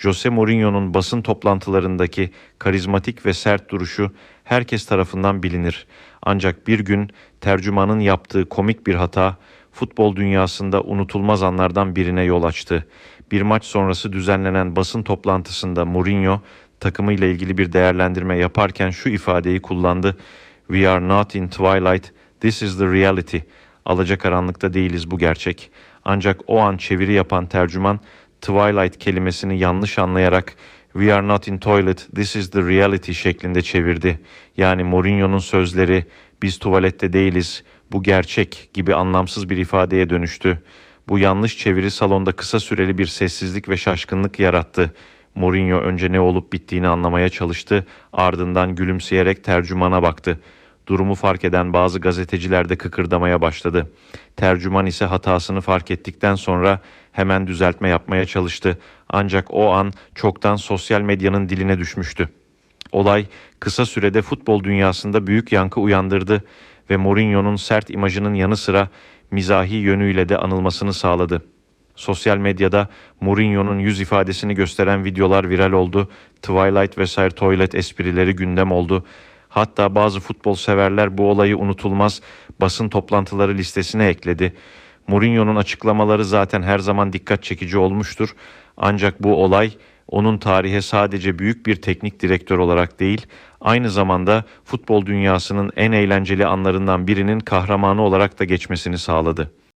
Jose Mourinho'nun basın toplantılarındaki karizmatik ve sert duruşu herkes tarafından bilinir. Ancak bir gün tercümanın yaptığı komik bir hata futbol dünyasında unutulmaz anlardan birine yol açtı. Bir maç sonrası düzenlenen basın toplantısında Mourinho takımıyla ilgili bir değerlendirme yaparken şu ifadeyi kullandı. We are not in twilight, this is the reality. Alacakaranlıkta değiliz bu gerçek. Ancak o an çeviri yapan tercüman twilight kelimesini yanlış anlayarak We are not in toilet, this is the reality şeklinde çevirdi. Yani Mourinho'nun sözleri biz tuvalette değiliz, bu gerçek gibi anlamsız bir ifadeye dönüştü. Bu yanlış çeviri salonda kısa süreli bir sessizlik ve şaşkınlık yarattı. Mourinho önce ne olup bittiğini anlamaya çalıştı, ardından gülümseyerek tercümana baktı. Durumu fark eden bazı gazeteciler de kıkırdamaya başladı. Tercüman ise hatasını fark ettikten sonra hemen düzeltme yapmaya çalıştı. Ancak o an çoktan sosyal medyanın diline düşmüştü. Olay kısa sürede futbol dünyasında büyük yankı uyandırdı ve Mourinho'nun sert imajının yanı sıra mizahi yönüyle de anılmasını sağladı. Sosyal medyada Mourinho'nun yüz ifadesini gösteren videolar viral oldu. Twilight vesaire toilet esprileri gündem oldu. Hatta bazı futbol severler bu olayı unutulmaz basın toplantıları listesine ekledi. Mourinho'nun açıklamaları zaten her zaman dikkat çekici olmuştur. Ancak bu olay onun tarihe sadece büyük bir teknik direktör olarak değil, aynı zamanda futbol dünyasının en eğlenceli anlarından birinin kahramanı olarak da geçmesini sağladı.